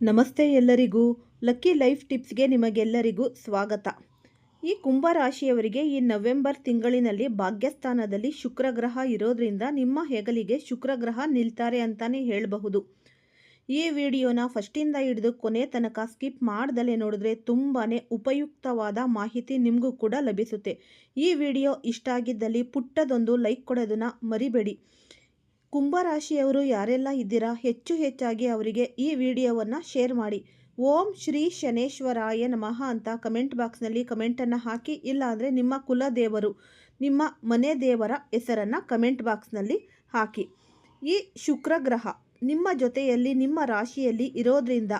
ನಮಸ್ತೆ ಎಲ್ಲರಿಗೂ lucky life ಟಿಪ್ಸ್ಗೆ ನಿಮಗೆಲ್ಲರಿಗೂ ಸ್ವಾಗತ. ಈ ಕುಂಭ ರಾಶಿಯವರಿಗೆ ಈ ನವೆಂಬರ್ ತಿಂಗಳಿನಲ್ಲಿ ಭಾಗ್ಯಸ್ಥಾನದಲ್ಲಿ ಶುಕ್ರ ಗ್ರಹ ಇರೋದ್ರಿಂದ ನಿಮ್ಮ ಹೆಗಲಿಗೆ ಶುಕ್ರ ಗ್ರಹ ನಿಲ್ತಾರೆ ಅಂತಾನೆ ಹೇಳಬಹುದು. ಈ ವಿಡಿಯೋನ ಫಸ್ಟಿಂದ ಹಿಡಿದು ಕೊನೆ ತನಕ ಸ್ಕಿಪ್ ಮಾಡ್ದಲೇ ನೋಡಿದ್ರೆ ತುಂಬಾ ಉಪಯುಕ್ತವಾದ ಮಾಹಿತಿ ನಿಮಗೂ ಕೂಡ ಲಭಿಸುತ್ತೆ. ಈ ವಿಡಿಯೋ ಇಷ್ಟ ಆಗಿದ್ದಲ್ಲಿ ಪುಟ್ಟದೊಂದು ಲೈಕ್ ಕೊಡೋದನ್ನು ಮರಿಬೇಡಿ. ಕುಂಭರಾಶಿಯವರು ಯಾರೆಲ್ಲ ಇದ್ದೀರಾ, ಹೆಚ್ಚು ಹೆಚ್ಚಾಗಿ ಅವರಿಗೆ ಈ ವಿಡಿಯೋವನ್ನು ಶೇರ್ ಮಾಡಿ. ಓಂ ಶ್ರೀ ಶನೇಶ್ವರಾಯ ನಮಃ ಅಂತ ಕಮೆಂಟ್ ಬಾಕ್ಸ್ನಲ್ಲಿ ಕಮೆಂಟನ್ನು ಹಾಕಿ, ಇಲ್ಲಾಂದರೆ ನಿಮ್ಮ ಕುಲದೇವರು, ನಿಮ್ಮ ಮನೆ ದೇವರ ಹೆಸರನ್ನು ಕಮೆಂಟ್ ಬಾಕ್ಸ್ನಲ್ಲಿ ಹಾಕಿ. ಈ ಶುಕ್ರ ಗ್ರಹ ನಿಮ್ಮ ಜೊತೆಯಲ್ಲಿ, ನಿಮ್ಮ ರಾಶಿಯಲ್ಲಿ ಇರೋದ್ರಿಂದ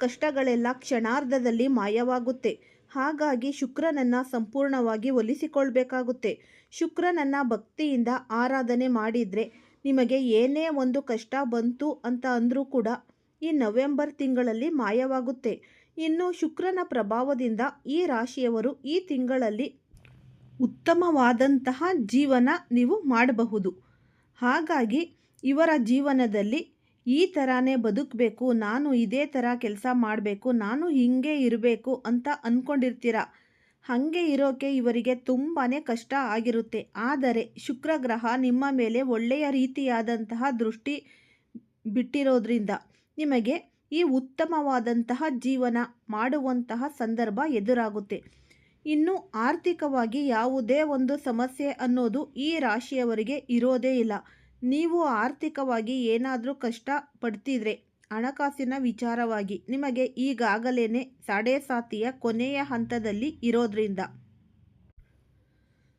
ಕಷ್ಟಗಳೆಲ್ಲ ಕ್ಷಣಾರ್ಧದಲ್ಲಿ ಮಾಯವಾಗುತ್ತೆ. ಹಾಗಾಗಿ ಶುಕ್ರನನ್ನು ಸಂಪೂರ್ಣವಾಗಿ ಒಲಿಸಿಕೊಳ್ಬೇಕಾಗುತ್ತೆ. ಶುಕ್ರನನ್ನು ಭಕ್ತಿಯಿಂದ ಆರಾಧನೆ ಮಾಡಿದರೆ ನಿಮಗೆ ಏನೇ ಒಂದು ಕಷ್ಟ ಬಂತು ಅಂತ ಅಂದರೂ ಕೂಡ ಈ ನವೆಂಬರ್ ತಿಂಗಳಲ್ಲಿ ಮಾಯವಾಗುತ್ತೆ. ಇನ್ನು ಶುಕ್ರನ ಪ್ರಭಾವದಿಂದ ಈ ರಾಶಿಯವರು ಈ ತಿಂಗಳಲ್ಲಿ ಉತ್ತಮವಾದಂತಹ ಜೀವನ ನೀವು ಮಾಡಬಹುದು. ಹಾಗಾಗಿ ಇವರ ಜೀವನದಲ್ಲಿ ಈ ಥರನೇ ಬದುಕಬೇಕು, ನಾನು ಇದೇ ಥರ ಕೆಲಸ ಮಾಡಬೇಕು, ನಾನು ಹೀಗೆ ಇರಬೇಕು ಅಂತ ಅಂದ್ಕೊಂಡಿರ್ತೀರ ಹಾಗೆ ಇರೋಕೆ ಇವರಿಗೆ ತುಂಬಾ ಕಷ್ಟ ಆಗಿರುತ್ತೆ. ಆದರೆ ಶುಕ್ರ ಗ್ರಹ ನಿಮ್ಮ ಮೇಲೆ ಒಳ್ಳೆಯ ರೀತಿಯಾದಂತಹ ದೃಷ್ಟಿ ಬಿಟ್ಟಿರೋದ್ರಿಂದ ನಿಮಗೆ ಈ ಉತ್ತಮವಾದಂತಹ ಜೀವನ ಮಾಡುವಂತಹ ಸಂದರ್ಭ ಎದುರಾಗುತ್ತೆ. ಇನ್ನು ಆರ್ಥಿಕವಾಗಿ ಯಾವುದೇ ಒಂದು ಸಮಸ್ಯೆ ಅನ್ನೋದು ಈ ರಾಶಿಯವರಿಗೆ ಇರೋದೇ ಇಲ್ಲ. ನೀವು ಆರ್ಥಿಕವಾಗಿ ಏನಾದರೂ ಕಷ್ಟ ಪಡ್ತಿದ್ರೆ ಹಣಕಾಸಿನ ವಿಚಾರವಾಗಿ ನಿಮಗೆ ಈಗಾಗಲೇ ಸಾಡೆಸಾತಿಯ ಕೊನೆಯ ಹಂತದಲ್ಲಿ ಇರೋದ್ರಿಂದ.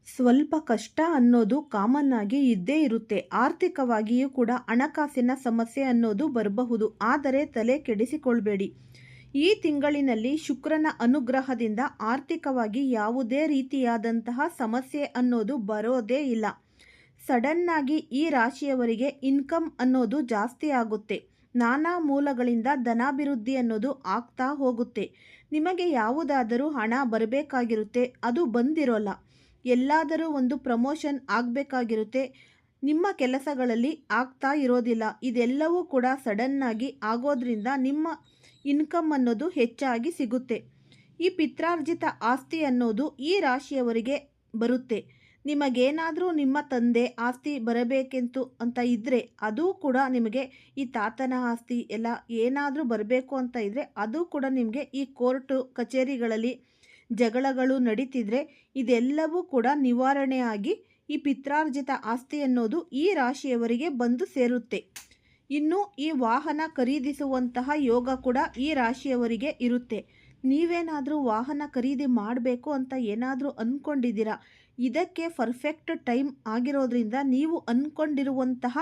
ಸ್ವಲ್ಪ ಕಷ್ಟ ಅನ್ನೋದು ಕಾಮನ್ ಆಗಿ ಇದ್ದೇ ಇರುತ್ತೆ. ಆರ್ಥಿಕವಾಗಿಯೂ ಕೂಡ ಹಣಕಾಸಿನ ಸಮಸ್ಯೆ ಅನ್ನೋದು ಬರಬಹುದು. ಆದರೆ ತಲೆ ಕೆಡಿಸಿಕೊಳ್ಬೇಡಿ. ಈ ತಿಂಗಳಿನಲ್ಲಿ ಶುಕ್ರನ ಅನುಗ್ರಹದಿಂದ ಆರ್ಥಿಕವಾಗಿ ಯಾವುದೇ ರೀತಿಯಾದಂತಹ ಸಮಸ್ಯೆ ಅನ್ನೋದು ಬರೋದೇ ಇಲ್ಲ. ಸಡನ್ನಾಗಿ ಈ ರಾಶಿಯವರಿಗೆ ಇನ್ಕಮ್ ಅನ್ನೋದು ಜಾಸ್ತಿ ಆಗುತ್ತೆ. ನಾನಾ ಮೂಲಗಳಿಂದ ಧನಾಭಿವೃದ್ಧಿ ಅನ್ನೋದು ಆಗ್ತಾ ಹೋಗುತ್ತೆ. ನಿಮಗೆ ಯಾವುದಾದರೂ ಹಣ ಬರಬೇಕಾಗಿರುತ್ತೆ, ಅದು ಬಂದಿರೋಲ್ಲ. ಎಲ್ಲಾದರೂ ಒಂದು ಪ್ರಮೋಷನ್ ಆಗಬೇಕಾಗಿರುತ್ತೆ. ನಿಮ್ಮ ಕೆಲಸಗಳಲ್ಲಿ ಆಗ್ತಾ ಇರೋದಿಲ್ಲ. ಇದೆಲ್ಲವೂ ಕೂಡ ಸಡನ್ನಾಗಿ ಆಗೋದ್ರಿಂದ ನಿಮ್ಮ ಇನ್ಕಮ್ ಅನ್ನೋದು ಹೆಚ್ಚಾಗಿ ಸಿಗುತ್ತೆ. ಈ ಪಿತ್ರಾರ್ಜಿತ ಆಸ್ತಿ ಅನ್ನೋದು ಈ ರಾಶಿಯವರಿಗೆ ಬರುತ್ತೆ. ನಿಮಗೇನಾದರೂ ನಿಮ್ಮ ತಂದೆ ಆಸ್ತಿ ಬರಬೇಕೆಂತು ಅಂತ ಇದ್ದರೆ ಅದು ಕೂಡ ನಿಮಗೆ ಈ ತಾತನ ಆಸ್ತಿ ಎಲ್ಲ ಏನಾದರೂ ಬರಬೇಕು ಅಂತ ಇದ್ದರೆ ಅದು ಕೂಡ ನಿಮಗೆ ಈ ಕೋರ್ಟು ಕಚೇರಿಗಳಲ್ಲಿ ಜಗಳಗಳು ನಡೀತಿದ್ರೆ ಇದೆಲ್ಲವೂ ಕೂಡ ನಿವಾರಣೆಯಾಗಿ ಈ ಪಿತ್ರಾರ್ಜಿತ ಆಸ್ತಿ ಅನ್ನೋದು ಈ ರಾಶಿಯವರಿಗೆ ಬಂದು ಸೇರುತ್ತೆ. ಇನ್ನು ಈ ವಾಹನ ಖರೀದಿಸುವಂತಹ ಯೋಗ ಕೂಡ ಈ ರಾಶಿಯವರಿಗೆ ಇರುತ್ತೆ. ನೀವೇನಾದರೂ ವಾಹನ ಖರೀದಿ ಮಾಡಬೇಕು ಅಂತ ಏನಾದರೂ ಅಂದ್ಕೊಂಡಿದ್ದೀರಾ ಇದಕ್ಕೆ ಪರ್ಫೆಕ್ಟ್ ಟೈಮ್ ಆಗಿರೋದ್ರಿಂದ ನೀವು ಅಂದ್ಕೊಂಡಿರುವಂತಹ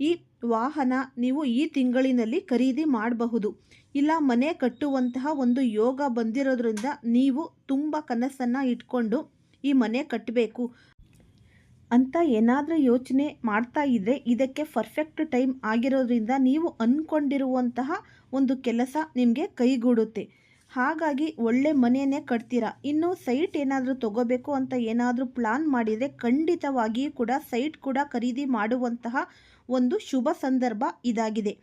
ಈ ವಾಹನ ನೀವು ಈ ತಿಂಗಳಿನಲ್ಲಿ ಖರೀದಿ ಮಾಡಬಹುದು. ಇಲ್ಲ, ಮನೆ ಕಟ್ಟುವಂತಹ ಒಂದು ಯೋಗ ಬಂದಿರೋದ್ರಿಂದ ನೀವು ತುಂಬ ಕನಸನ್ನು ಇಟ್ಕೊಂಡು ಈ ಮನೆ ಕಟ್ಟಬೇಕು ಅಂತ ಏನಾದರೂ ಯೋಚನೆ ಮಾಡ್ತಾ ಇದ್ದರೆ ಇದಕ್ಕೆ ಪರ್ಫೆಕ್ಟ್ ಟೈಮ್ ಆಗಿರೋದ್ರಿಂದ ನೀವು ಅಂದ್ಕೊಂಡಿರುವಂತಹ ಒಂದು ಕೆಲಸ ನಿಮಗೆ ಕೈಗೂಡುತ್ತೆ. ಹಾಗಾಗಿ ಒಳ್ಳೆ ಮನೆಯೇ ಕಟ್ತೀರಾ? ಇನ್ನು ಸೈಟ್ ಏನಾದರೂ ತಗೋಬೇಕು ಅಂತ ಏನಾದರೂ ಪ್ಲಾನ್ ಮಾಡಿದರೆ ಖಂಡಿತವಾಗಿಯೂ ಕೂಡ ಸೈಟ್ ಕೂಡ ಖರೀದಿ ಮಾಡುವಂತಹ ಒಂದು ಶುಭ ಸಂದರ್ಭ ಇದಾಗಿದೆ.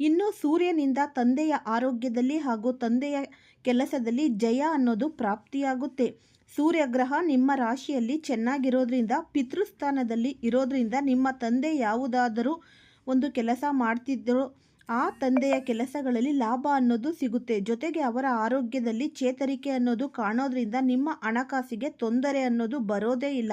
ಇನ್ನು ಸೂರ್ಯನಿಂದ ತಂದೆಯ ಆರೋಗ್ಯದಲ್ಲಿ ಹಾಗೂ ತಂದೆಯ ಕೆಲಸದಲ್ಲಿ ಜಯ ಅನ್ನೋದು ಪ್ರಾಪ್ತಿಯಾಗುತ್ತೆ. ಸೂರ್ಯಗ್ರಹ ನಿಮ್ಮ ರಾಶಿಯಲ್ಲಿ ಚೆನ್ನಾಗಿರೋದ್ರಿಂದ, ಪಿತೃಸ್ಥಾನದಲ್ಲಿ ಇರೋದ್ರಿಂದ ನಿಮ್ಮ ತಂದೆ ಯಾವುದಾದರೂ ಒಂದು ಕೆಲಸ ಮಾಡ್ತಿದ್ದರೋ ಆ ತಂದೆಯ ಕೆಲಸಗಳಲ್ಲಿ ಲಾಭ ಅನ್ನೋದು ಸಿಗುತ್ತೆ. ಜೊತೆಗೆ ಅವರ ಆರೋಗ್ಯದಲ್ಲಿ ಚೇತರಿಕೆ ಅನ್ನೋದು ಕಾಣೋದ್ರಿಂದ ನಿಮ್ಮ ಹಣಕಾಸಿಗೆ ತೊಂದರೆ ಅನ್ನೋದು ಬರೋದೇ ಇಲ್ಲ.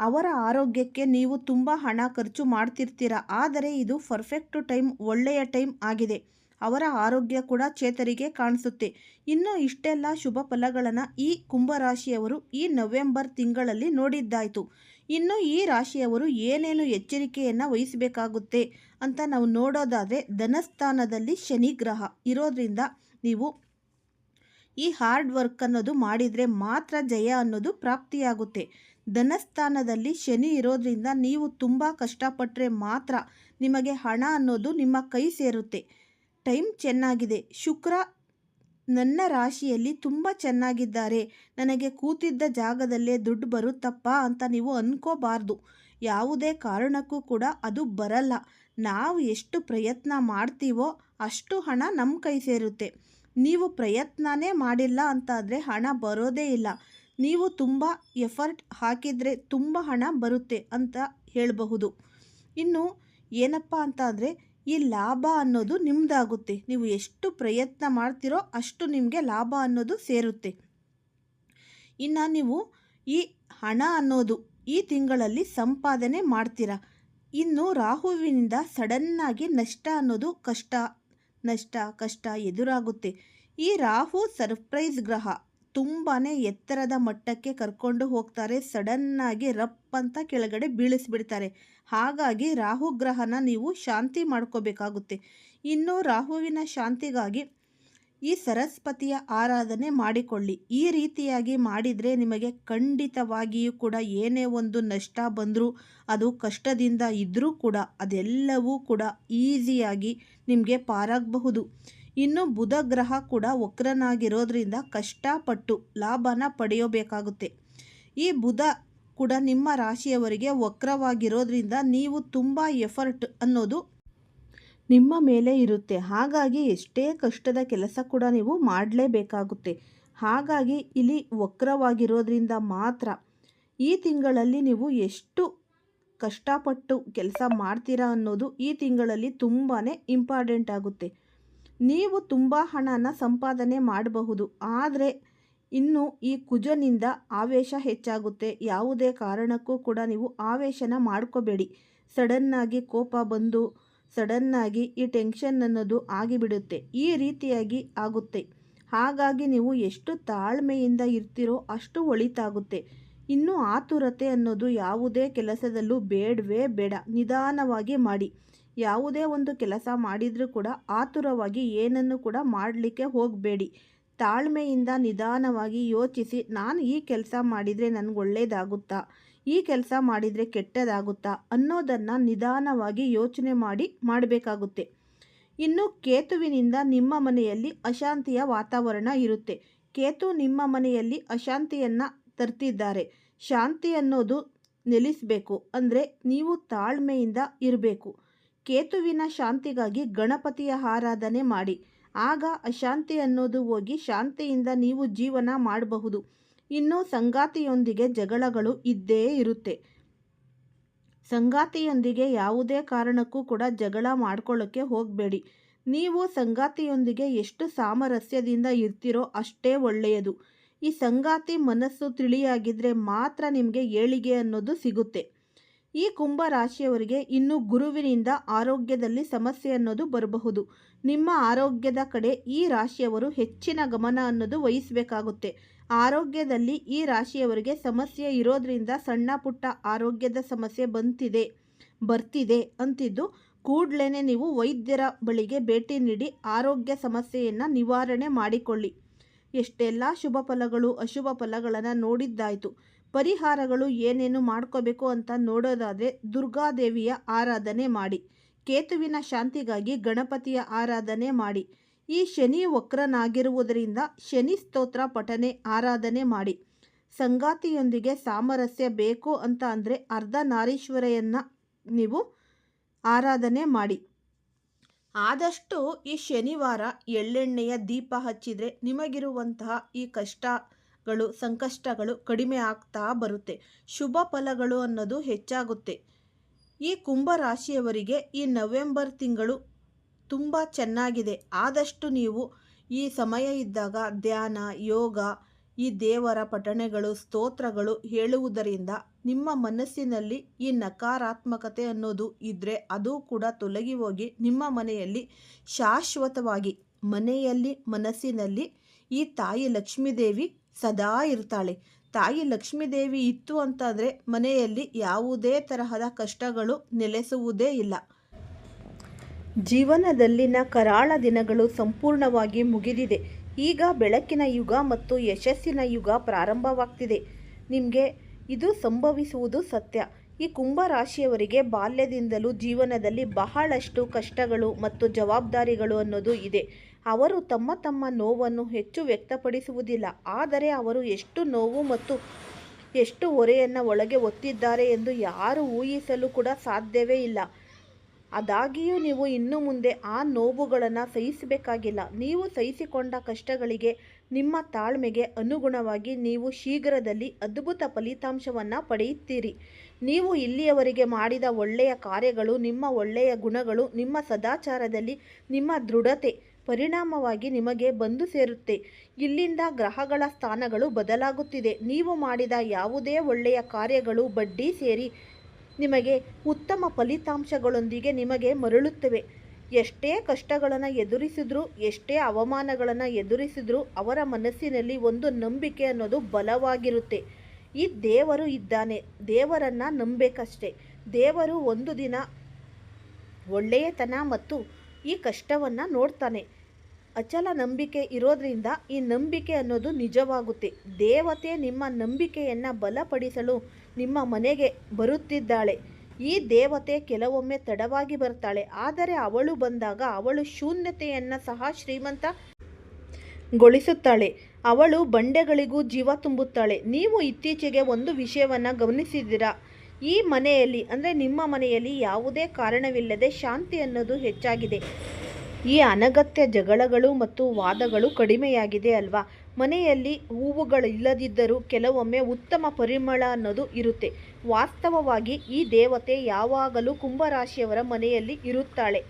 ಅವರ ಆರೋಗ್ಯಕ್ಕೆ ನೀವು ತುಂಬ ಹಣ ಖರ್ಚು ಮಾಡ್ತಿರ್ತೀರ. ಆದರೆ ಇದು ಪರ್ಫೆಕ್ಟ್ ಟೈಮ್, ಒಳ್ಳೆಯ ಟೈಮ್ ಆಗಿದೆ. ಅವರ ಆರೋಗ್ಯ ಕೂಡ ಚೇತರಿಕೆ ಕಾಣಿಸುತ್ತೆ. ಇನ್ನು ಇಷ್ಟೆಲ್ಲ ಶುಭ ಫಲಗಳನ್ನು ಈ ಕುಂಭರಾಶಿಯವರು ಈ ನವೆಂಬರ್ ತಿಂಗಳಲ್ಲಿ ನೋಡಿದ್ದಾಯಿತು. ಇನ್ನು ಈ ರಾಶಿಯವರು ಏನೇನು ಎಚ್ಚರಿಕೆಯನ್ನು ವಹಿಸಬೇಕಾಗುತ್ತೆ ಅಂತ ನಾವು ನೋಡೋದಾದರೆ ಧನಸ್ಥಾನದಲ್ಲಿ ಶನಿ ಗ್ರಹ ಇರೋದ್ರಿಂದ ನೀವು ಈ ಹಾರ್ಡ್ ವರ್ಕ್ ಅನ್ನೋದು ಮಾಡಿದರೆ ಮಾತ್ರ ಜಯ ಅನ್ನೋದು ಪ್ರಾಪ್ತಿಯಾಗುತ್ತೆ. ಧನಸ್ಥಾನದಲ್ಲಿ ಶನಿ ಇರೋದ್ರಿಂದ ನೀವು ತುಂಬ ಕಷ್ಟಪಟ್ಟರೆ ಮಾತ್ರ ನಿಮಗೆ ಹಣ ಅನ್ನೋದು ನಿಮ್ಮ ಕೈ ಸೇರುತ್ತೆ. ಟೈಮ್ ಚೆನ್ನಾಗಿದೆ. ಶುಕ್ರ ನನ್ನ ರಾಶಿಯಲ್ಲಿ ತುಂಬ ಚೆನ್ನಾಗಿದ್ದಾರೆ. ನನಗೆ ಕೂತಿದ್ದ ಜಾಗದಲ್ಲೇ ದುಡ್ಡು ಬರುತ್ತಪ್ಪ ಅಂತ ನೀವು ಅಂದ್ಕೋಬಾರ್ದು ಯಾವುದೇ ಕಾರಣಕ್ಕೂ ಕೂಡ ಅದು ಬರಲ್ಲ. ನಾವು ಎಷ್ಟು ಪ್ರಯತ್ನ ಮಾಡ್ತೀವೋ ಅಷ್ಟು ಹಣ ನಮ್ಮ ಕೈ ಸೇರುತ್ತೆ. ನೀವು ಪ್ರಯತ್ನನೇ ಮಾಡಿಲ್ಲ ಅಂತಾದರೆ ಹಣ ಬರೋದೇ ಇಲ್ಲ. ನೀವು ತುಂಬ ಎಫರ್ಟ್ ಹಾಕಿದರೆ ತುಂಬ ಹಣ ಬರುತ್ತೆ ಅಂತ ಹೇಳಬಹುದು. ಇನ್ನು ಏನಪ್ಪ ಅಂತ ಈ ಲಾಭ ಅನ್ನೋದು ನಿಮ್ಮದಾಗುತ್ತೆ ನೀವು ಎಷ್ಟು ಪ್ರಯತ್ನ ಮಾಡ್ತೀರೋ ಅಷ್ಟು ನಿಮಗೆ ಲಾಭ ಅನ್ನೋದು ಸೇರುತ್ತೆ. ಇನ್ನು ನೀವು ಈ ಹಣ ಅನ್ನೋದು ಈ ತಿಂಗಳಲ್ಲಿ ಸಂಪಾದನೆ ಮಾಡ್ತೀರಾ. ಇನ್ನು ರಾಹುವಿನಿಂದ ಸಡನ್ನಾಗಿ ನಷ್ಟ ಅನ್ನೋದು ಕಷ್ಟ, ನಷ್ಟ, ಕಷ್ಟ ಎದುರಾಗುತ್ತೆ. ಈ ರಾಹು ಸರ್ಪ್ರೈಸ್ ಗ್ರಹ ತುಂಬಾ ಎತ್ತರದ ಮಟ್ಟಕ್ಕೆ ಕರ್ಕೊಂಡು ಹೋಗ್ತಾರೆ. ಸಡನ್ನಾಗಿ ರಪ್ ಅಂತ ಕೆಳಗಡೆ ಬೀಳಿಸ್ಬಿಡ್ತಾರೆ. ಹಾಗಾಗಿ ರಾಹು ಗ್ರಹನ ನೀವು ಶಾಂತಿ ಮಾಡ್ಕೋಬೇಕಾಗುತ್ತೆ. ಇನ್ನು ರಾಹುವಿನ ಶಾಂತಿಗಾಗಿ ಈ ಸರಸ್ವತಿಯ ಆರಾಧನೆ ಮಾಡಿಕೊಳ್ಳಿ. ಈ ರೀತಿಯಾಗಿ ಮಾಡಿದರೆ ನಿಮಗೆ ಖಂಡಿತವಾಗಿಯೂ ಕೂಡ ಏನೇ ಒಂದು ನಷ್ಟ ಬಂದರೂ, ಅದು ಕಷ್ಟದಿಂದ ಇದ್ದರೂ ಕೂಡ, ಅದೆಲ್ಲವೂ ಕೂಡ ಈಸಿಯಾಗಿ ನಿಮಗೆ ಪಾರಾಗಬಹುದು. ಇನ್ನು ಬುಧ ಗ್ರಹ ಕೂಡ ವಕ್ರನಾಗಿರೋದ್ರಿಂದ ಕಷ್ಟಪಟ್ಟು ಲಾಭನ ಪಡೆಯಬೇಕಾಗುತ್ತೆ. ಈ ಬುಧ ಕೂಡ ನಿಮ್ಮ ರಾಶಿಯವರಿಗೆ ವಕ್ರವಾಗಿರೋದ್ರಿಂದ ನೀವು ತುಂಬ ಎಫರ್ಟ್ ಅನ್ನೋದು ನಿಮ್ಮ ಮೇಲೆ ಇರುತ್ತೆ. ಹಾಗಾಗಿ ಎಷ್ಟೇ ಕಷ್ಟದ ಕೆಲಸ ಕೂಡ ನೀವು ಮಾಡಲೇಬೇಕಾಗುತ್ತೆ. ಹಾಗಾಗಿ ಇಲ್ಲಿ ವಕ್ರವಾಗಿರೋದ್ರಿಂದ ಮಾತ್ರ ಈ ತಿಂಗಳಲ್ಲಿ ನೀವು ಎಷ್ಟು ಕಷ್ಟಪಟ್ಟು ಕೆಲಸ ಮಾಡ್ತೀರಾ ಅನ್ನೋದು ಈ ತಿಂಗಳಲ್ಲಿ ತುಂಬಾ ಇಂಪಾರ್ಟೆಂಟ್ ಆಗುತ್ತೆ. ನೀವು ತುಂಬ ಹಣನ ಸಂಪಾದನೆ ಮಾಡಬಹುದು, ಆದರೆ ಇನ್ನು ಈ ಕುಜನಿಂದ ಆವೇಶ ಹೆಚ್ಚಾಗುತ್ತೆ. ಯಾವುದೇ ಕಾರಣಕ್ಕೂ ಕೂಡ ನೀವು ಆವೇಶನ ಮಾಡ್ಕೋಬೇಡಿ. ಸಡನ್ನಾಗಿ ಕೋಪ ಬಂದು, ಸಡನ್ನಾಗಿ ಈ ಟೆನ್ಷನ್ ಅನ್ನೋದು ಆಗಿಬಿಡುತ್ತೆ. ಈ ರೀತಿಯಾಗಿ ಆಗುತ್ತೆ. ಹಾಗಾಗಿ ನೀವು ಎಷ್ಟು ತಾಳ್ಮೆಯಿಂದ ಇರ್ತೀರೋ ಅಷ್ಟು ಒಳಿತಾಗುತ್ತೆ. ಇನ್ನು ಆತುರತೆ ಅನ್ನೋದು ಯಾವುದೇ ಕೆಲಸದಲ್ಲೂ ಬೇಡವೇ ಬೇಡ. ನಿಧಾನವಾಗಿ ಮಾಡಿ. ಯಾವುದೇ ಒಂದು ಕೆಲಸ ಮಾಡಿದರೂ ಕೂಡ ಆತುರವಾಗಿ ಏನನ್ನು ಕೂಡ ಮಾಡಲಿಕ್ಕೆ ಹೋಗಬೇಡಿ. ತಾಳ್ಮೆಯಿಂದ ನಿಧಾನವಾಗಿ ಯೋಚಿಸಿ, ನಾನು ಈ ಕೆಲಸ ಮಾಡಿದರೆ ನನಗೆ ಒಳ್ಳೆಯದಾಗುತ್ತಾ ಈ ಕೆಲಸ ಮಾಡಿದರೆ ಕೆಟ್ಟದಾಗುತ್ತಾ? ಅನ್ನೋದನ್ನು ನಿಧಾನವಾಗಿ ಯೋಚನೆ ಮಾಡಿ ಮಾಡಬೇಕಾಗುತ್ತೆ. ಇನ್ನು ಕೇತುವಿನಿಂದ ನಿಮ್ಮ ಮನೆಯಲ್ಲಿ ಅಶಾಂತಿಯ ವಾತಾವರಣ ಇರುತ್ತೆ. ಕೇತು ನಿಮ್ಮ ಮನೆಯಲ್ಲಿ ಅಶಾಂತಿಯನ್ನು ತರ್ತಿದ್ದಾರೆ. ಶಾಂತಿ ಅನ್ನೋದು ನೆಲೆಸಬೇಕು. ಅಂದರೆ ನೀವು ತಾಳ್ಮೆಯಿಂದ ಇರಬೇಕು. ಕೇತುವಿನ ಶಾಂತಿಗಾಗಿ ಗಣಪತಿಯ ಆರಾಧನೆ ಮಾಡಿ. ಆಗ ಅಶಾಂತಿ ಅನ್ನೋದು ಹೋಗಿ ಶಾಂತಿಯಿಂದ ನೀವು ಜೀವನ ಮಾಡಬಹುದು. ಇನ್ನು ಸಂಗಾತಿಯೊಂದಿಗೆ ಜಗಳಗಳು ಇದ್ದೇ ಇರುತ್ತೆ. ಸಂಗಾತಿಯೊಂದಿಗೆ ಯಾವುದೇ ಕಾರಣಕ್ಕೂ ಕೂಡ ಜಗಳ ಮಾಡ್ಕೊಳ್ಳೋಕ್ಕೆ ಹೋಗಬೇಡಿ. ನೀವು ಸಂಗಾತಿಯೊಂದಿಗೆ ಎಷ್ಟು ಸಾಮರಸ್ಯದಿಂದ ಇರ್ತೀರೋ ಅಷ್ಟೇ ಒಳ್ಳೆಯದು. ಈ ಸಂಗಾತಿ ಮನಸ್ಸು ತಿಳಿಯಾಗಿದ್ದರೆ ಮಾತ್ರ ನಿಮಗೆ ಏಳಿಗೆ ಅನ್ನೋದು ಸಿಗುತ್ತೆ. ಈ ಕುಂಭ ರಾಶಿಯವರಿಗೆ ಇನ್ನು ಗುರುವಿನಿಂದ ಆರೋಗ್ಯದಲ್ಲಿ ಸಮಸ್ಯೆ ಅನ್ನೋದು ಬರಬಹುದು. ನಿಮ್ಮ ಆರೋಗ್ಯದ ಕಡೆ ಈ ರಾಶಿಯವರು ಹೆಚ್ಚಿನ ಗಮನ ಅನ್ನೋದು ವಹಿಸಬೇಕಾಗುತ್ತೆ. ಆರೋಗ್ಯದಲ್ಲಿ ಈ ರಾಶಿಯವರಿಗೆ ಸಮಸ್ಯೆ ಇರೋದ್ರಿಂದ ಸಣ್ಣ ಪುಟ್ಟ ಆರೋಗ್ಯದ ಸಮಸ್ಯೆ ಬಂತಿದೆ, ಬರ್ತಿದೆ ಅಂತಿದ್ದು ಕೂಡಲೇ ನೀವು ವೈದ್ಯರ ಬಳಿಗೆ ಭೇಟಿ ನೀಡಿ ಆರೋಗ್ಯ ಸಮಸ್ಯೆಯನ್ನು ನಿವಾರಣೆ ಮಾಡಿಕೊಳ್ಳಿ. ಎಷ್ಟೆಲ್ಲ ಶುಭ ಫಲಗಳು ಅಶುಭ ಫಲಗಳನ್ನು ನೋಡಿದ್ದಾಯಿತು. ಪರಿಹಾರಗಳು ಏನೇನು ಮಾಡ್ಕೋಬೇಕು ಅಂತ ನೋಡೋದಾದರೆ ದುರ್ಗಾದೇವಿಯ ಆರಾಧನೆ ಮಾಡಿ, ಕೇತುವಿನ ಶಾಂತಿಗಾಗಿ ಗಣಪತಿಯ ಆರಾಧನೆ ಮಾಡಿ, ಈ ಶನಿ ವಕ್ರನಾಗಿರುವುದರಿಂದ ಶನಿ ಸ್ತೋತ್ರ ಪಠನೆ ಆರಾಧನೆ ಮಾಡಿ. ಸಂಗಾತಿಯೊಂದಿಗೆ ಸಾಮರಸ್ಯ ಬೇಕು ಅಂತ ಅಂದರೆ ಅರ್ಧನಾರೀಶ್ವರೆಯನ್ನು ನೀವು ಆರಾಧನೆ ಮಾಡಿ. ಆದಷ್ಟು ಈ ಶನಿವಾರ ಎಳ್ಳೆಣ್ಣೆಯ ದೀಪ ಹಚ್ಚಿದರೆ ನಿಮಗಿರುವಂತಹ ಈ ಕಷ್ಟಗಳು ಸಂಕಷ್ಟಗಳು ಕಡಿಮೆ ಆಗ್ತಾ ಬರುತ್ತೆ. ಶುಭ ಫಲಗಳು ಅನ್ನೋದು ಹೆಚ್ಚಾಗುತ್ತೆ. ಈ ಕುಂಭ ರಾಶಿಯವರಿಗೆ ಈ ನವೆಂಬರ್ ತಿಂಗಳು ತುಂಬ ಚೆನ್ನಾಗಿದೆ. ಆದಷ್ಟು ನೀವು ಈ ಸಮಯ ಇದ್ದಾಗ ಧ್ಯಾನ, ಯೋಗ, ಈ ದೇವರ ಪಠಣೆಗಳು, ಸ್ತೋತ್ರಗಳು ಹೇಳುವುದರಿಂದ ನಿಮ್ಮ ಮನಸ್ಸಿನಲ್ಲಿ ಈ ನಕಾರಾತ್ಮಕತೆ ಅನ್ನೋದು ಇದ್ದರೆ ಅದು ಕೂಡ ತೊಲಗಿ ಹೋಗಿ ನಿಮ್ಮ ಮನೆಯಲ್ಲಿ ಶಾಶ್ವತವಾಗಿ ಮನೆಯಲ್ಲಿ, ಮನಸ್ಸಿನಲ್ಲಿ ಈ ತಾಯಿ ಲಕ್ಷ್ಮೀದೇವಿ ಸದಾ ಇರ್ತಾಳೆ. ತಾಯಿ ಲಕ್ಷ್ಮೀದೇವಿ ಇತ್ತು ಅಂತಂದರೆ ಮನೆಯಲ್ಲಿ ಯಾವುದೇ ತರಹದ ಕಷ್ಟಗಳು ನೆಲೆಸುವುದೇ ಇಲ್ಲ. ಜೀವನದಲ್ಲಿನ ಕರಾಳ ದಿನಗಳು ಸಂಪೂರ್ಣವಾಗಿ ಮುಗಿದಿದೆ. ಈಗ ಬೆಳಕಿನ ಯುಗ ಮತ್ತು ಯಶಸ್ಸಿನ ಯುಗ ಪ್ರಾರಂಭವಾಗ್ತಿದೆ. ನಿಮಗೆ ಇದು ಸಂಭವಿಸುವುದು ಸತ್ಯ. ಈ ಕುಂಭ ರಾಶಿಯವರಿಗೆ ಬಾಲ್ಯದಿಂದಲೂ ಜೀವನದಲ್ಲಿ ಬಹಳಷ್ಟು ಕಷ್ಟಗಳು ಮತ್ತು ಜವಾಬ್ದಾರಿಗಳು ಅನ್ನೋದು ಇದೆ. ಅವರು ತಮ್ಮ ತಮ್ಮ ನೋವನ್ನು ಹೆಚ್ಚು ವ್ಯಕ್ತಪಡಿಸುವುದಿಲ್ಲ, ಆದರೆ ಅವರು ಎಷ್ಟು ನೋವು ಮತ್ತು ಎಷ್ಟು ಹೊರೆಯನ್ನು ಒಳಗೆ ಒತ್ತಿದ್ದಾರೆ ಎಂದು ಯಾರು ಊಹಿಸಲು ಕೂಡ ಸಾಧ್ಯವೇ ಇಲ್ಲ. ಅದಾಗಿಯೂ ನೀವು ಇನ್ನು ಮುಂದೆ ಆ ನೋವುಗಳನ್ನು ಸಹಿಸಬೇಕಾಗಿಲ್ಲ. ನೀವು ಸಹಿಸಿಕೊಂಡ ಕಷ್ಟಗಳಿಗೆ ನಿಮ್ಮ ತಾಳ್ಮೆಗೆ ಅನುಗುಣವಾಗಿ ನೀವು ಶೀಘ್ರದಲ್ಲಿ ಅದ್ಭುತ ಫಲಿತಾಂಶವನ್ನು ಪಡೆಯುತ್ತೀರಿ. ನೀವು ಇಲ್ಲಿಯವರೆಗೆ ಮಾಡಿದ ಒಳ್ಳೆಯ ಕಾರ್ಯಗಳು, ನಿಮ್ಮ ಒಳ್ಳೆಯ ಗುಣಗಳು, ನಿಮ್ಮ ಸದಾಚಾರದಲ್ಲಿ ನಿಮ್ಮ ದೃಢತೆ ಪರಿಣಾಮವಾಗಿ ನಿಮಗೆ ಬಂದು ಸೇರುತ್ತೆ. ಇಲ್ಲಿಂದ ಗ್ರಹಗಳ ಸ್ಥಾನಗಳು ಬದಲಾಗುತ್ತಿದೆ. ನೀವು ಮಾಡಿದ ಯಾವುದೇ ಒಳ್ಳೆಯ ಕಾರ್ಯಗಳು ಬಡ್ಡಿ ಸೇರಿ ನಿಮಗೆ ಉತ್ತಮ ಫಲಿತಾಂಶಗಳೊಂದಿಗೆ ನಿಮಗೆ ಮರಳುತ್ತವೆ. ಎಷ್ಟೇ ಕಷ್ಟಗಳನ್ನು ಎದುರಿಸಿದ್ರು, ಎಷ್ಟೇ ಅವಮಾನಗಳನ್ನು ಎದುರಿಸಿದ್ರು ಅವರ ಮನಸ್ಸಿನಲ್ಲಿ ಒಂದು ನಂಬಿಕೆ ಅನ್ನೋದು ಬಲವಾಗಿರುತ್ತೆ. ಈ ದೇವರು ಇದ್ದಾನೆ. ದೇವರನ್ನು ನಂಬೇಕಷ್ಟೆ. ದೇವರು ಒಂದು ದಿನ ಒಳ್ಳೆಯತನ ಮತ್ತು ಈ ಕಷ್ಟವನ್ನು ನೋಡ್ತಾನೆ. ಅಚಲ ನಂಬಿಕೆ ಇರೋದ್ರಿಂದ ಈ ನಂಬಿಕೆ ಅನ್ನೋದು ನಿಜವಾಗುತ್ತೆ. ದೇವತೆ ನಿಮ್ಮ ನಂಬಿಕೆಯನ್ನು ಬಲಪಡಿಸಲು ನಿಮ್ಮ ಮನೆಗೆ ಬರುತ್ತಿದ್ದಾಳೆ. ಈ ದೇವತೆ ಕೆಲವೊಮ್ಮೆ ತಡವಾಗಿ ಬರ್ತಾಳೆ. ಆದರೆ ಅವಳು ಬಂದಾಗ ಅವಳು ಶೂನ್ಯತೆಯನ್ನು ಸಹ ಶ್ರೀಮಂತ ಗೊಳಿಸುತ್ತಾಳೆ. ಅವಳು ಬಂಡೆಗಳಿಗೂ ಜೀವ ತುಂಬುತ್ತಾಳೆ. ನೀವು ಇತ್ತೀಚೆಗೆ ಒಂದು ವಿಷಯವನ್ನು ಗಮನಿಸಿದ್ದೀರಾ? ಈ ಮನೆಯಲ್ಲಿ, ಅಂದರೆ ನಿಮ್ಮ ಮನೆಯಲ್ಲಿ ಯಾವುದೇ ಕಾರಣವಿಲ್ಲದೆ ಶಾಂತಿ ಅನ್ನೋದು ಹೆಚ್ಚಾಗಿದೆ. ಈ ಅನಗತ್ಯ ಜಗಳಗಳು ಮತ್ತು ವಾದಗಳು ಕಡಿಮೆಯಾಗಿದೆ ಅಲ್ವಾ? ಮನೆಯಲ್ಲಿ ಹೂವುಗಳು ಇಲ್ಲದಿದ್ದರೂ ಕೆಲವೊಮ್ಮೆ ಉತ್ತಮ ಪರಿಮಳ ಅನ್ನೋದು ಇರುತ್ತೆ. ವಾಸ್ತವವಾಗಿ ಈ ದೇವತೆ ಯಾವಾಗಲೂ ಕುಂಭರಾಶಿಯವರ ಮನೆಯಲ್ಲಿ ಇರುತ್ತಾಳೆ.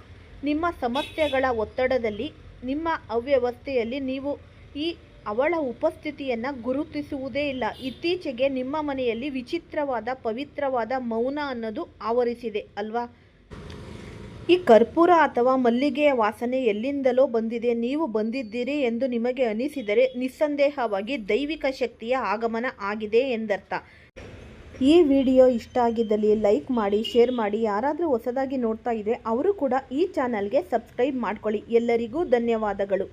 ನಿಮ್ಮ ಸಮಸ್ಯೆಗಳ ಒತ್ತಡದಲ್ಲಿ, ನಿಮ್ಮ ಅವ್ಯವಸ್ಥೆಯಲ್ಲಿ ನೀವು ಈ ಅವಳ ಉಪಸ್ಥಿತಿಯನ್ನು ಗುರುತಿಸುವುದೇ ಇಲ್ಲ. ಇತ್ತೀಚೆಗೆ ನಿಮ್ಮ ಮನೆಯಲ್ಲಿ ವಿಚಿತ್ರವಾದ, ಪವಿತ್ರವಾದ ಮೌನ ಅನ್ನೋದು ಆವರಿಸಿದೆ ಅಲ್ವಾ? ಈ ಕರ್ಪೂರ ಅಥವಾ ಮಲ್ಲಿಗೆಯ ವಾಸನೆ ಎಲ್ಲಿಂದಲೋ ಬಂದಿದೆ. ನೀವು ಬಂದಿದ್ದೀರಿ ಎಂದು ನಿಮಗೆ ಅನಿಸಿದರೆ ನಿಸ್ಸಂದೇಹವಾಗಿ ದೈವಿಕ ಶಕ್ತಿಯ ಆಗಮನ ಆಗಿದೆ ಎಂದರ್ಥ. ಈ ವಿಡಿಯೋ ಇಷ್ಟ ಆಗಿದ್ದಲ್ಲಿ ಲೈಕ್ ಮಾಡಿ, ಶೇರ್ ಮಾಡಿ. ಯಾರಾದರೂ ಹೊಸದಾಗಿ ನೋಡ್ತಾ ಇದ್ದರೆ ಅವರು ಕೂಡ ಈ ಚಾನಲ್ಗೆ ಸಬ್ಸ್ಕ್ರೈಬ್ ಮಾಡ್ಕೊಳ್ಳಿ. ಎಲ್ಲರಿಗೂ ಧನ್ಯವಾದಗಳು.